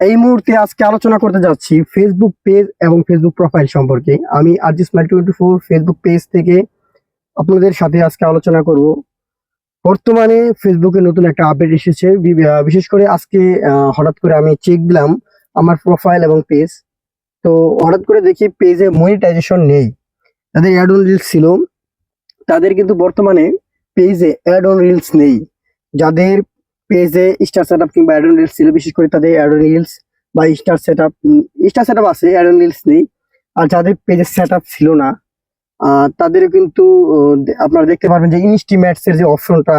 এই মুহূর্তে আজকে আলোচনা করতে যাচ্ছি ফেসবুক পেজ এবং ফেসবুক প্রোফাইল সম্পর্কে। আমি RG smile twenty four Facebook page থেকে আপনাদের সাথে আজকে আলোচনা করব। বর্তমানে ফেসবুকে নতুন একটা আপডেট এসেছে। বিশেষ করে আজকে হঠাৎ করে আমি চেক দিলাম আমার প্রোফাইল এবং পেজ তো হঠাৎ করে দেখি পেজে মনিটাইজেশন নেই। যাদের অ্যাড অন রিলস ছিল। তাদের কিন্তু বর্তমানে পেজে অ্যাড অন রিলস নেই। যাদের পেজে স্টার সেট আপ কিংবা অ্যাড অন রিলস ছিল বিশেষ করে তাদের অ্যাড অন রিলস বা star set up star set up আছে অ্যাডন রিলস নেই। আর যাদের পেজে সেট আপ ছিল না আহ, তাদের কিন্তু আপনারা দেখতে পারবেন যে ইনস্টিমেটস এর যে অপশনটা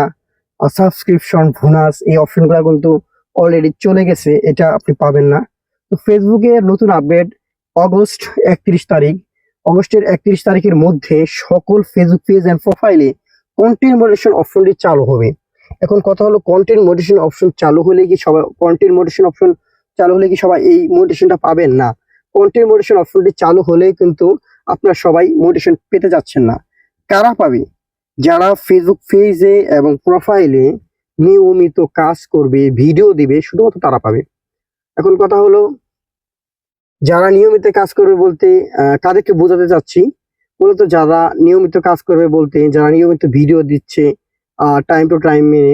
সাবস্ক্রিপশন বোনাস এই অপশনগুলো কিন্তু অলরেডি চলে গেছে এটা আপনি পাবেন না। তো ফেসবুকে নতুন আপডেট অগস্ট একত্রিশ তারিখ। অগস্টের একত্রিশ তারিখের মধ্যে সকল ফেসবুক পেজ অ্যান্ড প্রোফাইলে কন্টেন্ট মডারেশন অপশনটি চালু হবে। এখন কথা হলো কন্টেন্ট মডারেশন অপশন চালু হলে কি সবাই কন্টেন্ট মডারেশন অপশন চালু হলে কি সবাই এই মোটিভেশনটা পাবেন? না। কন্টেন্ট মডারেশন অপশনটি চালু হলে কিন্তু আপনার সবাই মোটিভেশন পেতে যাচ্ছেন না। কারা পাবে? যারা ফেসবুক পেজে এবং প্রোফাইলে নিয়মিত কাজ করবে ভিডিও দিবে শুধুমাত্র তারা পাবে। এখন কথা হলো যারা নিয়মিত কাজ করবে বলতে আহ, কাদেরকে বোঝাতে চাচ্ছি। মূলত যারা নিয়মিত কাজ করবে বলতে যারা নিয়মিত ভিডিও দিচ্ছে টাইম টু টাইম মেনে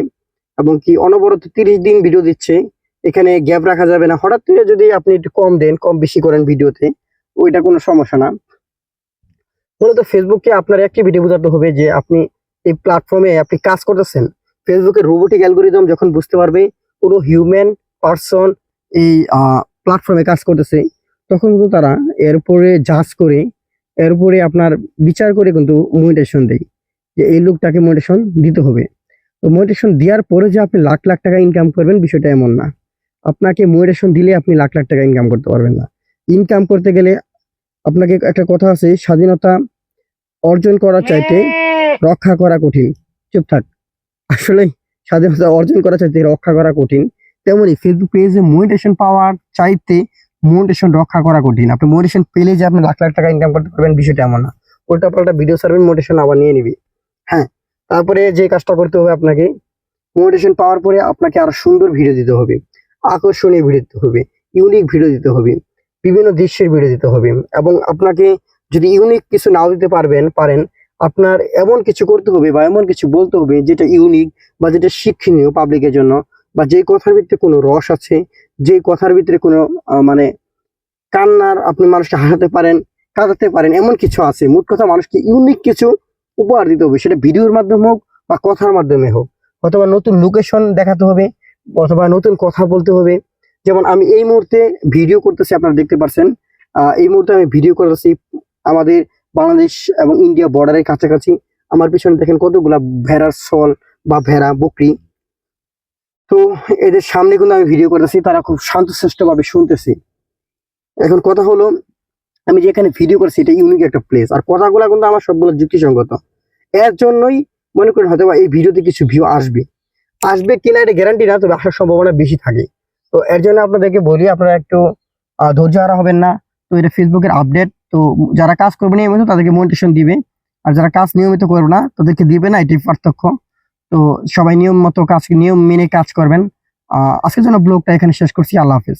এবং কি অনবরত তিরিশ দিন ভিডিও দিচ্ছে, এখানে গ্যাপ রাখা যাবে না। হঠাৎ করে যদি আপনি একটু কম দেন, কম বেশি করেন ভিডিওতে ওইটা কোনো সমস্যা না। মূলত ফেসবুককে আপনার অ্যাক্টিভিটি বোঝাতে হবে যে আপনি এই প্ল্যাটফর্মে আপনি কাজ করতেছেন। ফেসবুকের রোবোটিক অ্যালগোরিদম যখন বুঝতে পারবে, পুরো হিউম্যান পারসন এই প্ল্যাটফর্মে কাজ করতেছে, তখন কিন্তু তারা এর উপরে জাজ করে এর উপরে আপনার বিচার করে কিন্তু মনিটেশন দেয়। যে এই লোকটাকে মনিটেশন দিতে হবে। তো মনিটেশন দেওয়ার পরে যে আপনি লাখ লাখ টাকা ইনকাম করবেন বিষয়টা এমন না। আপনাকে মনিটেশন দিলে আপনি লাখ লাখ টাকা ইনকাম করতে পারবেন না। ইনকাম করতে গেলে আপনাকে একটা কথা আছে স্বাধীনতা অর্জন করার চাইতে রক্ষা করা কঠিন। চুপ থাক। আসলে স্বাধীনতা অর্জন করা চাইতে রক্ষা করা কঠিন। তেমনি ফেসবুক পেজে মনিটেশন পাওয়ার চাইতে মোটিভেশন রক্ষা করা কঠিন। আপনি মোটিভেশন পেলে যে আপনি লাখ লাখ টাকা ইনকাম করতে পারবেন বিষয়টা এমন না। উল্টা পাল্টা ভিডিও সার্ভেন মোটিভেশন আবার নিয়ে নিবি। হ্যাঁ তারপরে যে কাজটা করতে হবে আপনাকে মোটিভেশন পাওয়ার পরে আপনাকে আরও সুন্দর ভিডিও দিতে হবে, আকর্ষণীয় ভিডিও দিতে হবে ইউনিক ভিডিও দিতে হবে, বিভিন্ন দৃশ্যের ভিডিও দিতে হবে এবং আপনাকে যদি ইউনিক কিছু নাও দিতে পারবেন, পারেন, আপনার এমন কিছু করতে হবে বা এমন কিছু বলতে হবে যেটা ইউনিক বা যেটা শিক্ষণীয় পাবলিকের জন্য বা যে কথার ভিতরে কোনো রস আছে যে কথার ভিতরে কোনো মানে কান্নার আপনি মানুষকে হাসাতে পারেন, কাঁদাতে পারেন, এমন কিছু আছে। মোট কথা মানুষকে ইউনিক কিছু উপহার দিতে হবে, সেটা ভিডিওর মাধ্যমে হোক বা কথার মাধ্যমে হোক। অথবা নতুন লোকেশন দেখাতে হবে, অথবা নতুন কথা বলতে হবে। যেমন আমি এই মুহূর্তে ভিডিও করতেছি, আপনারা দেখতে পাচ্ছেন এই মুহূর্তে আমি ভিডিও করতেছি আমাদের বাংলাদেশ এবং ইন্ডিয়া বর্ডারের কাছাকাছি। আমার পিছনে দেখেন কতগুলা ভেড়ার সল বা ভেড়া, বকরি। তো এদের সামনে কিন্তু আমি ভিডিও করতেছি, তারা খুব শান্তশিষ্ট ভাবে শুনতেছে। এখন কথা হলো আমি যেখানে ভিডিও করছি, এটা ইউনিক একটা প্লেস আর কথাগুলো কিন্তু আমার সবগুলো যুক্তিসঙ্গত। এর জন্যই মনে করেন হয়তো এই ভিডিওতে কিছু ভিউ আসবে। আসবে কিনা এটা গ্যারান্টি না, তবে আসার সম্ভাবনা বেশি থাকে। তো এর জন্য আপনাদেরকে বলি, আপনারা একটু ধৈর্য হারা হবেন না। তো এটা ফেসবুকের আপডেট তো যারা কাজ করবে নিয়মিত তাদেরকে মোটিভেশন দিবে। আর যারা কাজ নিয়মিত করবে না, তাদেরকে দিবে না, এটাই পার্থক্য। তো সবাই নিয়ম মতো কাজ, নিয়ম মেনে কাজ করবেন। আজকের জন্য ব্লগটা এখানে শেষ করছি। আল্লাহ হাফিজ।